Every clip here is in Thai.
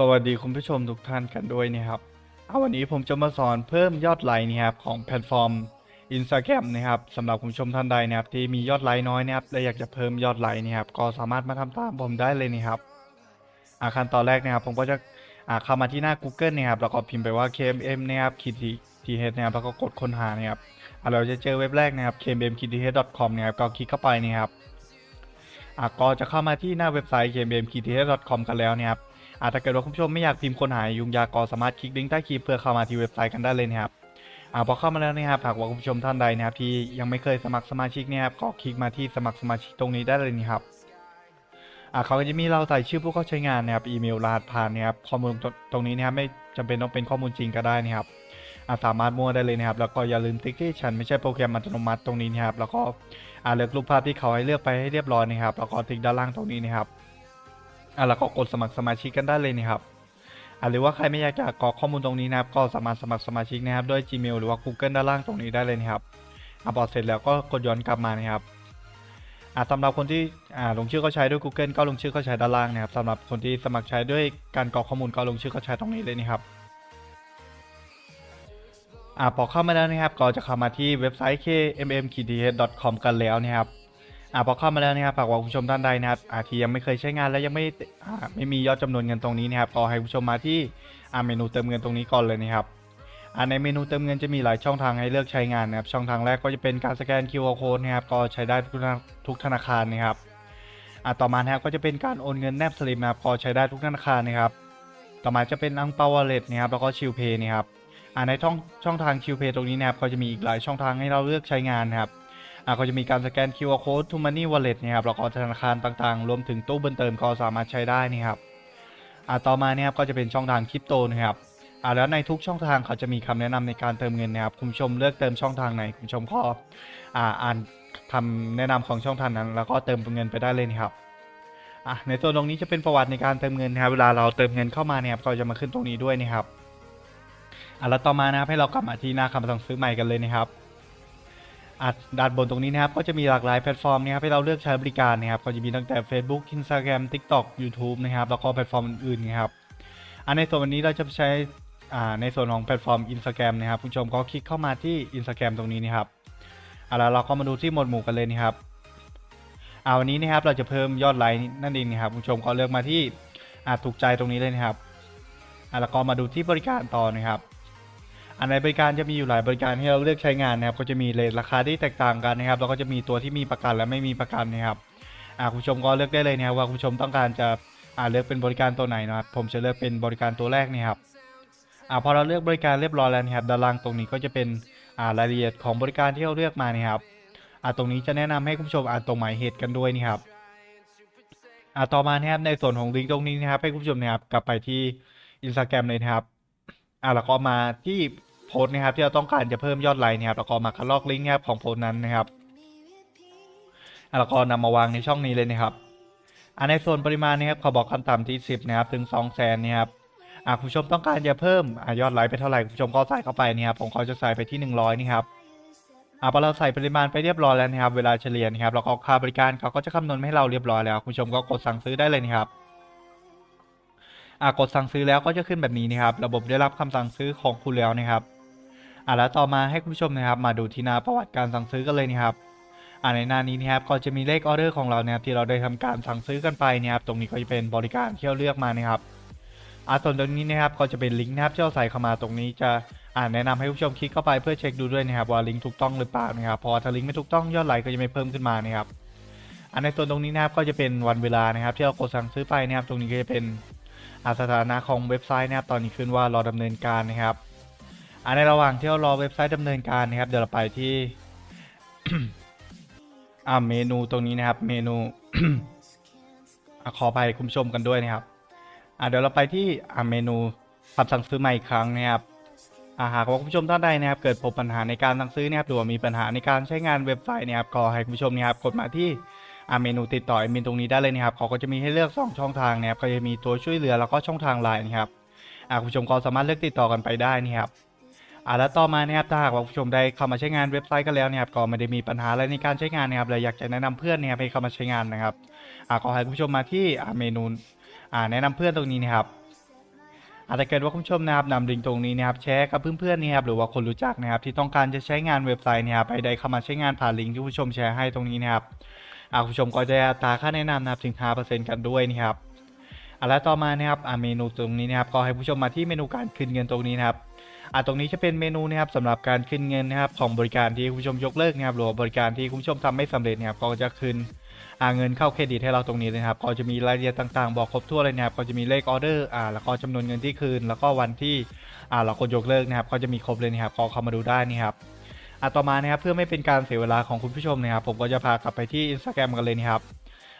สวัสดีคุณผู้ชมทุกท่านกันด้วยนะครับเอาวันนี้ผมจะมาสอนเพิ่มยอดไลค์นะครับของแพลตฟอร์ม Instagram นะครับสำหรับคุณผู้ชมท่านใดนะครับที่มียอดไลค์น้อยนะครับและอยากจะเพิ่มยอดไลค์นะครับก็สามารถมาทำตามผมได้เลยนะครับอาขั้นตอนแรกนะครับ ผมก็จะอ่าเข้ามาที่หน้า Google นะครับแล้วก็พิมพ์ไปว่า KMM นะครับคิดทีเฮดนะครับแล้วก็กดค้นหานะครับเราจะเจอเว็บแรกนะครับ kmm k i t h com นะครับก็คลิกเข้าไปนะครับอ่าก็จะเข้ามาที่หน้าเว็บไซต์ kmm k i t h com กันแล้วนะครับ อาจจะเกิดว่าคุณผู้ชมไม่อยากพิมพ์คนหายยุงยากก็สามารถคลิกลิงก์ใต้คลิปเพื่อเข้ามาที่เว็บไซต์กันได้เลยนะครับอ่าพอเข้ามาแล้วนะครับหากว่าคุณผู้ชมท่านใดนะครับที่ยังไม่เคยสมัครสมาชิกนี่ยครับก็คลิกมาที่สมัครสมาชิกตรงนี้ได้เลยนะครับอ่าเขาก็จะมีเราใส่ชื่อผู้เข้าใช้งานนะครับอีเมลรหัสผ่านนะครับข้อมูลตรงนี้นะครับไม่จำเป็นต้องเป็นข้อมูลจริงก็ได้นะครับอ่าสามารถมั่วได้เลยนะครับแล้วก็อย่าลืมติ๊กที่ฉันไม่ใช่โปรแกรมอัตโนมัติตรงนี้นะครับแล้วก็อ่าเลือกรูปภาพที่เขาให้เลือกไปให้เรียบร้อยนะครับแล้วก็ติ๊กด้านล่างตรงนี้นะครับ อ่าแล้วก็กดสมัครสมาชิกกันได้เลยนะครับอะหรือว่าใครไม่อยากจะกรอกข้อมูลตรงนี้นะครับก็สามารถสมัครสมาชิกนะครับด้วย Gmail หรือว่า Google ด้านล่างตรงนี้ได้เลยนะครับอะพอเสร็จแล้วก็กดย้อนกลับมานะครับอะสำหรับคนที่อ่าลงชื่อเข้าใช้ด้วย Google ก็ลงชื่อเข้าใช้ด้านล่างนะครับสำหรับคนที่สมัครใช้ด้วยการกรอกข้อมูลก็ลงชื่อเข้าใช้ตรงนี้เลยนะครับอะพอเข้ามาแล้วนะครับ ก็จะเข้ามาที่เว็บไซต์ kmm.com กันแล้วนะครับ อ่าพอเข้ามาแล้วนะครับฝากว่าคุณผู้ชมท่านใดนะครับอาที่ยังไม่เคยใช้งานและยังไม่อ่าไม่มียอดจำนวนเงินตรงนี้นะครับก็ให้คุณผู้ชมมาที่อ่าเมนูเติมเงินตรงนี้ก่อนเลยนะครับอ่าในเมนูเติมเงินจะมีหลายช่องทางให้เลือกใช้งานนะครับช่องทางแรกก็จะเป็นการสแกน QR code นะครับก็ใช้ได้ทุกธนาทุกธนาคารนะครับอ่าต่อมานะครับก็จะเป็นการโอนเงินแนบสลิปนะครับก็ใช้ได้ทุกธนาคารนะครับต่อมาจะเป็นอังเปาวอลเล็ตนะครับแล้วก็ชิลเพย์นะครับอ่าในช่องช่องทางชิลเพย์ตรงนี้นะครับก็จะมีอีกหลายช่องทางให้เราเลือกใช้งานนะครับ อ่าก็จะมีการสแกน QR code to money wallet นะครับแล้วก็ธนาคารต่างๆ รวมถึงตู้เบินเติมก็สามารถใช้ได้นี่ครับอ่าต่อมาเนี่ยครับก็จะเป็นช่องทางคริปโตนะครับอ่าแล้วในทุกช่องทางเขาจะมีคำแนะนำในการเติมเงินนะครับคุณชมเลือกเติมช่องทางไหนคุณชมก็อ่าอ่านคำแนะนำของช่องทางนั้น แล้วก็เติมเงินไปได้เลยนะครับอะในตัวตรงนี้จะเป็นประวัติในการเติมเงินนะครับเวลาเราเติมเงินเข้ามาเนี่ยครับก็จะมาขึ้นตรงนี้ด้วยนะครับอะแล้วต่อมานะครับให้เรากลับมาที่หน้าคำสั่งซื้อใหม่กันเลยนะครับ อะด้านบนตรงนี้นะครับ ก็จะมีหลากหลายแพลตฟอร์มนะครับให้เราเลือกใช้บริการนะครับ ก็จะมีตั้งแต่ Facebook Instagram TikTok YouTube นะครับ แล้วก็แพลตฟอร์มอื่นๆนะครับ อันในส่วนวันนี้เราจะใช้อ่าในส่วนของแพลตฟอร์ม Instagram นะครับคุณผู้ชมก็คลิกเข้ามาที่ Instagram ตรงนี้นะครับอะแล้วเราก็มาดูที่หมวดหมู่กันเลยนะครับอ่าวันนี้นะครับเราจะเพิ่มยอดไลค์นั่นเองนะครับคุณผู้ชมก็เลือกมาที่อ่าถูกใจตรงนี้เลยนะครับอะแล้วก็มาดูที่บริการต่อนะครับ อันในบริการจะมีอยู่หลายบริการให้เราเลือกใช้งานนะครับ ก็จะมีเลทราคาที่แตกต่างกันนะครับ แล้วก็จะมีตัวที่มีประกันและไม่มีประกันนะครับอ่าคุณผู้ชมก็เลือกได้เลยนะครับว่าคุณผู้ชมต้องการจะอ่าเลือกเป็นบริการตัวไหนนะครับ ผมจะเลือกเป็นบริการตัวแรกนี่ครับอ่าพอเราเลือกบริการเรียบร้อยแล้วนะครับ ด้านล่างตรงนี้ก็จะเป็นอ่ารายละเอียดของบริการที่เราเลือกมานี่ครับอ่าตรงนี้จะแนะนำให้คุณผู้ชมอ่านตรงหมายเหตุกันด้วยนี่ครับอ่าต่อมานะครับในส่วนของลิงก์ตรงนี้นะครับ ให้คุณผู้ชมนะครับกลับไปที่ Instagram เลยนะครับอ่าแล้วก็มาที่ โพสต์นะครับที่เราต้องการจะเพิ่มยอดไลค์นะครับแล้วก็มาคัดลอกลิงก์นะครับของโพสต์นั้นนะครับแล้วก็นำมาวางในช่องนี้เลยนะครับอ่าในส่วนปริมาณนะครับเขาบอกขั้นต่ำที่ 10นะครับถึง2 0 0แสนนะครับอ่าคุณผู้ชมต้องการจะเพิ่มอยอดไลค์ไปเท่าไหร่คุณผู้ชมก็ใส่เข้าไปนะครับผมก็จะใส่ไปที่ 100นี่ครับอ่าพอเราใส่ปริมาณไปเรียบร้อยแล้วนะครับ เวลาเฉลี่ยนะครับแล้วก็ค่าบริการเขาก็จะคำนวณให้เราเรียบร้อยแล้วคุณผู้ชมก็กดสั่งซื้อได้เลยนะครับอ่ากดสั่งซื้อแล้วก็จะขึ้นแบบนี้นะครับ ระบบได้รับคำสั่งซื้อของคุณแล้วนะครับ อ่าแล้วต่อมาให้คุณผู้ชมนะครับมาดูที่หน้าประวัติการสั่งซื้อกันเลยนะครับอ่าในหน้านี้นะครับก็จะมีเลขออเดอร์ของเรานะครับที่เราได้ทำการสั่งซื้อกันไปนะครับตรงนี้ก็จะเป็นบริการที่เราเลือกมานะครับอ่าส่วนตรงนี้นะครับก็จะเป็นลิงก์นะครับที่เราใส่เข้ามาตรงนี้จะอ่าแนะนำให้ผู้ชมคลิกเข้าไปเพื่อเช็คดูด้วยนะครับว่าลิงก์ถูกต้องหรือเปล่านะครับพอถ้าลิงก์ไม่ถูกต้องยอดไลค์ก็จะไม่เพิ่มขึ้นมานะครับอันในส่วนตรงนี้นะครับก็จะเป็นวันเวลานะครับ ที่เรากดสั่งซื้อไปนะครับ ตรงนี้ก็จะเป็นอาสถานะของเว็บไซต์นะครับตอนนี้ขึ้นว่ารอดำเนินการนะครับ อันในระหว่างที่เรารอเว็บไซต์ดำเนินการนะครับ เดี๋ยวเราไปที่ อ่าเมนูตรงนี้นะครับ เมนูอขอไปคุณผู้ชมกันด้วยนะครับ อ่าเดี๋ยวเราไปที่อ่าเมนูคำสั่งซื้อใหม่อีกครั้งนะครับอ่าหากว่าคุณผู้ชมท่านใดนะครับ เกิดพบปัญหาในการสั่งซื้อนะครับหรือว่ามีปัญหาในการใช้งานเว็บไซต์นะครับก็ให้คุณผู้ชมนะครับกดมาที่อ่าเมนูติดต่อแอดมินตรงนี้ได้เลยนะครับเขาก็จะมีให้เลือก 2 ช่องทางนะครับก็จะมีตัวช่วยเหลือแล้วก็ช่องทางไลน์นะครับอ่าคุณผู้ชมก็สามารถเลือกติดต่อกันไปได้นะครับ อ่าแล้วต่อมานะครับถ้าหากว่าผู้ชมได้เข้ามาใช้งานเว็บไซต์กันแล้วนะครับก็ไม่ได้มีปัญหาอะไรในการใช้งานนะครับเลยอยากจะแนะนำเพื่อนนะครับให้เข้ามาใช้งานนะครับอ่าขอให้ผู้ชมมาที่เมนูอ่าแนะนำเพื่อนตรงนี้นะครับอาจจะเกิดว่าคุณผู้ชมนะครับนำลิงก์ตรงนี้นะครับแชร์กับเพื่อนๆนะครับหรือว่าคนรู้จักนะครับที่ต้องการจะใช้งานเว็บไซต์นะครับไปได้เข้ามาใช้งานผ่านลิงก์ที่ผู้ชมแชร์ให้ตรงนี้นะครับอาคุณผู้ชมก็จะตาค่าแนะนำนะครับถึง5%กันด้วยนะครับอ่าและต่อมานะครับอ่าเมนูตรงนี้นะครับก็ให้ผู้ชมมาที่เมนูการคืนเงินตรงนี้นะครับ อ่าตรงนี้จะเป็นเมนูนะครับสำหรับการคืนเงินนะครับของบริการที่คุณผู้ชมยกเลิกนะครับหรือบริการที่คุณผู้ชมทำไม่สำเร็จนะครับก็จะคืนอ่าเงินเข้าเครดิตให้เราตรงนี้เลยนะครับก็จะมีรายละเอียดต่างๆ บอกครบถ้วนเลยนะครับก็จะมีเลขออเดอร์อ่าแล้วก็จำนวนเงินที่คืน แล้วก็วันที่อ่าเรากดยกเลิกนะครับก็จะมีครบเลยนะครับก็เข้ามาดูได้นี่ครับอ่าต่อมานะครับเพื่อไม่เป็นการเสียเวลาของคุณผู้ชมนะครับผมก็จะพากลับไปที่ Instagram กันเลยนะครับ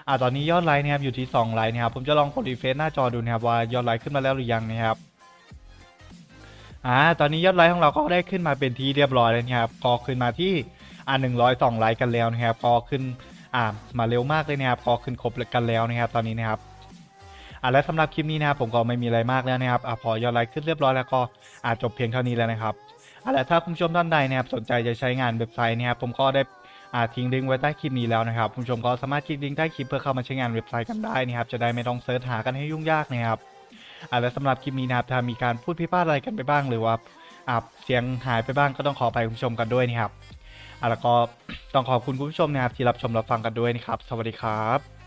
อ่าตอนนี้ยอดไลค์นะครับอยู่ที่2ไลค์นะครับผมจะลองกดรีเฟซหน้าจอดูนะครับว่ายอดไลค์ขึ้นมาแล้วหรือยังนะครับ อ่าตอนนี้ยอดไลค์ของเราก็ได้ขึ้นมาเป็นที่เรียบร้อยแล้วนะครับก็ขึ้นมาที่อ่า102ไลค์กันแล้วนะครับก็ขึ้นอ่ามาเร็วมากเลยนะครับก็ขึ้นครบกันแล้วนะครับ ตอนนี้นะครับอ่าและสำหรับคลิปนี้นะครับผมก็ไม่มีอะไรมากแล้วนะครับอ่าพอยอดไลค์ขึ้นเรียบร้อยแล้วก็อาจจบเพียงเท่านี้แล้วนะครับอ่าและถ้าคุณผู้ชมท่านใดนะครับสนใจจะใช้งานเว็บไซต์นะครับผมก็ได้อ่าทิ้งลิงก์ไว้ใต้คลิปนี้แล้วนะครับคุณผู้ชมก็สามารถคลิกลิงก์ใต้คลิปเพื่อเข้ามาใช้งานเว็บไซต์กันได้นะครับจะได้ไม่ต้องเซิร์ชหากันให้ยุ่งยากนะครับ อ่าและสำหรับคลิปนี้นะครับถ้ามีการพูดพิพาทอะไรกันไปบ้างหรือว่าอ่าเสียงหายไปบ้างก็ต้องขอไปคุณผู้ชมกันด้วยนะครับอะแล้วก็ต้องขอบคุณคุณผู้ชมนะครับที่รับชมรับฟังกันด้วยนะครับ สวัสดีครับ